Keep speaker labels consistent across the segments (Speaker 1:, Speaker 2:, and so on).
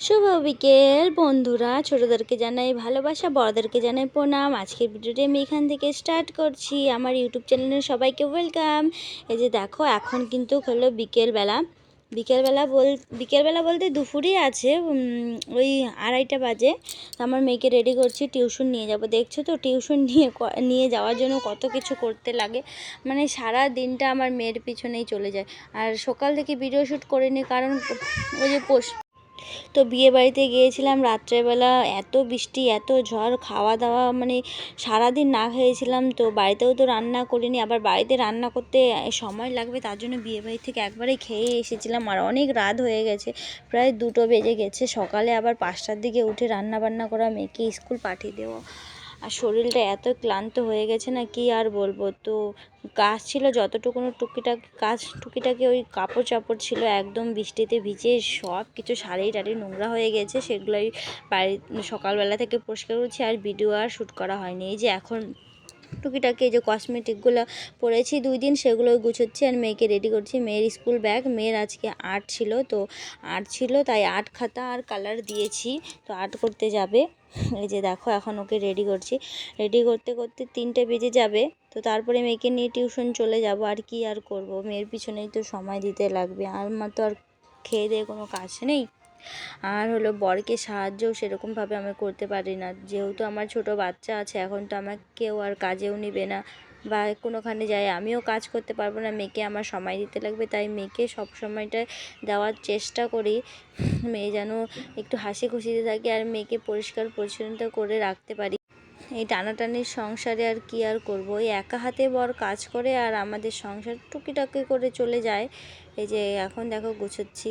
Speaker 1: শুভ বিকেল, বন্ধুরা। ছোটোদেরকে জানাই ভালোবাসা, বড়দেরকে জানাই প্রণাম। আজকের ভিডিওটি আমি এখান থেকে স্টার্ট করছি। আমার ইউটিউব চ্যানেলে সবাইকে ওয়েলকাম এই যে দেখো, এখন কিন্তু হলো বিকেলবেলা। বিকেলবেলা বল, বিকেলবেলা বলতে দুপুরই আছে ওই আড়াইটা বাজে। আমার মেয়েকে রেডি করছি টিউশন নিয়ে যাব। দেখছ তো টিউশন নিয়ে নিয়ে যাওয়ার জন্য কত কিছু করতে লাগে। মানে সারা দিনটা আমার মেয়ের পিছনেই চলে যায়। আর সকাল থেকে ভিডিও শ্যুট করিনি, কারণ ওই যে পোষ তো বিয়ে বাড়িতে গিয়েছিলাম রাত্রেবেলা, এত বৃষ্টি, এত ঝড় খাওয়া দাওয়া মানে সারাদিন না খেয়েছিলাম তো বাড়িতেও তো রান্না করিনি, আবার বাড়িতে রান্না করতে সময় লাগবে তার জন্য বিয়ে বাড়ি থেকে একবারে খেয়ে এসেছিলাম আর অনেক রাত হয়ে গেছে, প্রায় দুটো বেজে গেছে, সকালে আবার পাঁচটার দিকে উঠে রান্না বান্না করা মেয়েকে স্কুল পাঠিয়ে দেওয়া। আর শরীরটা এত ক্লান্ত হয়ে গেছে না, কি আর বলব? তো কাজ ছিল যতটুকুনো টুকিটাকি কাজ টুকিটাকি ওই কাপড় চাপড় ছিল, একদম বৃষ্টিতে ভিজে সব কিছু শাড়ি টাড়ি নোংরা হয়ে গেছে, সেগুলোই বাড়ি, সকালবেলা থেকে পরিষ্কার করছি আর ভিডিও আর শ্যুট করা হয়নি। এই যে এখন টুকিটাকি যে কসমেটিকগুলো পরেছি দুই দিন, সেগুলো গুছোচ্ছি আর মেয়েকে রেডি করছি। মেয়ের স্কুল ব্যাগ মেয়ের আজকে আর্ট ছিল, তো আর্ট ছিল, তাই আর্ট খাতা আর কালার দিয়েছি, তো আর্ট করতে যাবে। এই যে দেখো, এখন ওকে রেডি করছি। রেডি করতে করতে তিনটে বেজে যাবে, তো তারপরে মেয়েকে নিয়ে টিউশন চলে যাব, আর কি আর করব? মেয়ের পিছনেই তো সময় দিতে লাগবে, আর আমার তো আর খেয়ে দিয়ে কোনো কাজ নেই। আর হলো বরকে সাহায্যও সেরকমভাবে আমি করতে পারি না। যেহেতু আমার ছোট বাচ্চা আছে, এখন তো আমার কেউ আর কাজেও নেবে না বা কোনোখানে যাই আমিও কাজ করতে পারব না, মেয়েকে আমার সময় দিতে লাগবে। তাই মেয়েকে সব সময়টা দেওয়ার চেষ্টা করি, মেয়ে যেন একটু হাসি খুশিতে থাকে আর মেয়েকে পরিষ্কার পরিচ্ছন্নতা করে রাখতে পারি। এই টানাটানির সংসারে আর কি আর করব? ওই একা হাতে বর কাজ করে আর আমাদের সংসার টুকিটাকি করে চলে যায়। এই যে এখন দেখো গুছোচ্ছি।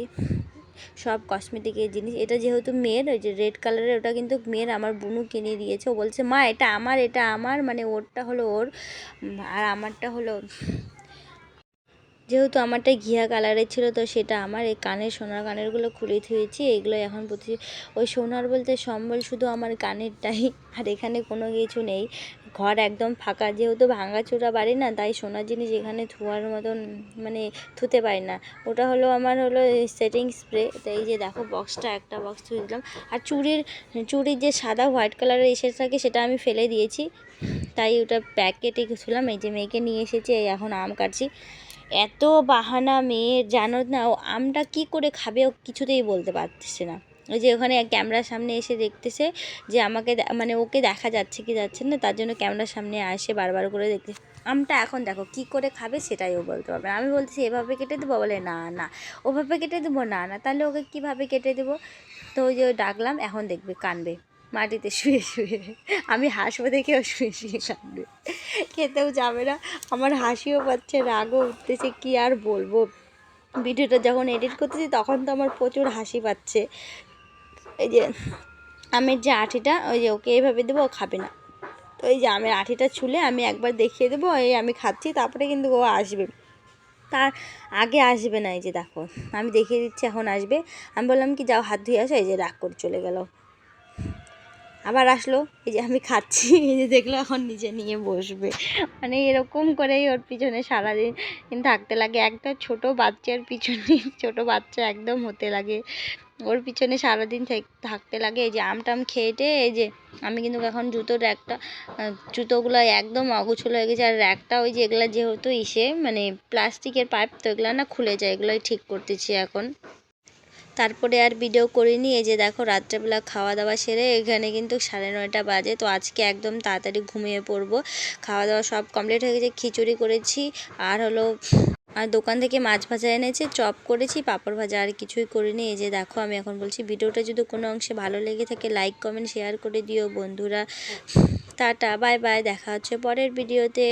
Speaker 1: সব কসমেটিকের জিনিস। এটা যেহেতু মেয়ের, ওই যে রেড কালারের ওটা কিন্তু মেয়ের, আমার বুনু কিনে দিয়েছে। ও বলছে, মা, এটা আমার এটা আমার। মানে ওরটা হলো ওর আর আমারটা হলো যেহেতু আমারটা ঘিয়া কালারের ছিল, তো সেটা আমার এই কানের সোনার কানেরগুলো খুলে থুয়েছি। এগুলো এখন প্রতি ওই সোনার বলতে সম্বল শুধু আমার কানেরটাই, আর এখানে কোনো কিছু নেই। ঘর একদম ফাঁকা, যেহেতু ভাঙাচোরা বাড়ি না, তাই সোনার জিনিস এখানে ধোয়ার মতন মানে থুতে পারি না। ওটা হলো আমার হলো সেটিং স্প্রে তো এই যে দেখো বক্সটা একটা বক্স ধুয়ে দিলাম আর চুড়ির চুড়ির যে সাদা হোয়াইট কালারের এসে থাকে, সেটা আমি ফেলে দিয়েছি। তাই ওটা প্যাকেটে কিছুলাম এই যে মেয়েকে নিয়ে এসেছি এখন আম কাটছি। এত বাহানা মেয়ের, জানো না, ও আমটা কি করে খাবে ও কিছুতেই বলতে পারতেছে না। ওই যে ওখানে ক্যামেরার সামনে এসে দেখতেছে যে আমাকে মানে ওকে দেখা যাচ্ছে কি যাচ্ছে না, তার জন্য ক্যামেরার সামনে আসে বারবার করে দেখতে। আমটা এখন দেখো কি করে খাবে সেটাই ও বলতে পারবে। আমি বলছি এভাবে কেটে দেবো? বলে, না না। ওভাবে কেটে দেবো? না না। তাহলে ওকে কীভাবে কেটে দেবো? তো ওই যে ডাকলাম, এখন দেখবে, কানবে। মাটিতে শুয়ে শুয়ে। আমি হাসবো দেখেও শুয়ে শুয়ে কাঁদবে। খেতেও যাবে না। আমার হাসিও পাচ্ছে, রাগও উঠতেছে, কি আর বলব? ভিডিওটা যখন এডিট করতেছি, তখন তো আমার প্রচুর হাসি পাচ্ছে। এই যে, আমের যে আঠিটা, ওই যে ওকে এইভাবে দেবো, ও খাবে না। তো এই যে আমের আঠিটা ছুলে আমি একবার দেখিয়ে দেবো, এই আমি খাচ্ছি, তারপরে কিন্তু ও আসবে। তার আগে আসবে না, এই যে দেখো। আমি দেখিয়ে দিচ্ছি, এখন আসবে। আমি বললাম কি, যাও হাত ধুয়ে আসো, এই যে রাগ করে চলে গেল। আবার আসলো, এই যে আমি খাচ্ছি, এই যে দেখল এখন নিজে নিয়ে বসবে। মানে এরকম করেই ওর পিছনে সারাদিন থাকতে লাগে। একটা ছোট বাচ্চার পিছনে, ছোট বাচ্চা একদম হতে লাগে। ওর পিছনে সারাদিন থাক- থাকতে লাগে। এই যে আম টাম খেয়েটে এই যে আমি কিন্তু এখন জুতোর একটা, জুতোগুলো একদম অগুছলো হয়ে গেছে। আর র্যাকটা ওই যে এগুলো যেহেতু ইসে মানে প্লাস্টিকের পাইপ তো এগুলো না খুলে যায়, এগুলোই ঠিক করতেছি এখন। তারপরে আর ভিডিও করিনি, এই যে দেখো রাত্রেবেলা খাওয়া দাওয়া সেরে এখানে কিন্তু সাড়ে নয়টা বাজে, তো আজকে একদম তাড়াতাড়ি ঘুমিয়ে পড়ব। খাওয়া দাওয়া সব কমপ্লিট হয়ে গেছে, খিচুড়ি করেছি, আর হলো, আর দোকান থেকে মাছ ভাজা এনেছে, চপ করেছি, পাঁপড় ভাজা আর কিছুই করিনি। এই যে দেখো, আমি এখন বলছি ভিডিওটা যদি কোনো অংশে ভালো লেগে থাকে লাইক কমেন্ট শেয়ার করে দিও বন্ধুরা। টাটা বাই বাই দেখা হচ্ছে পরের ভিডিওতে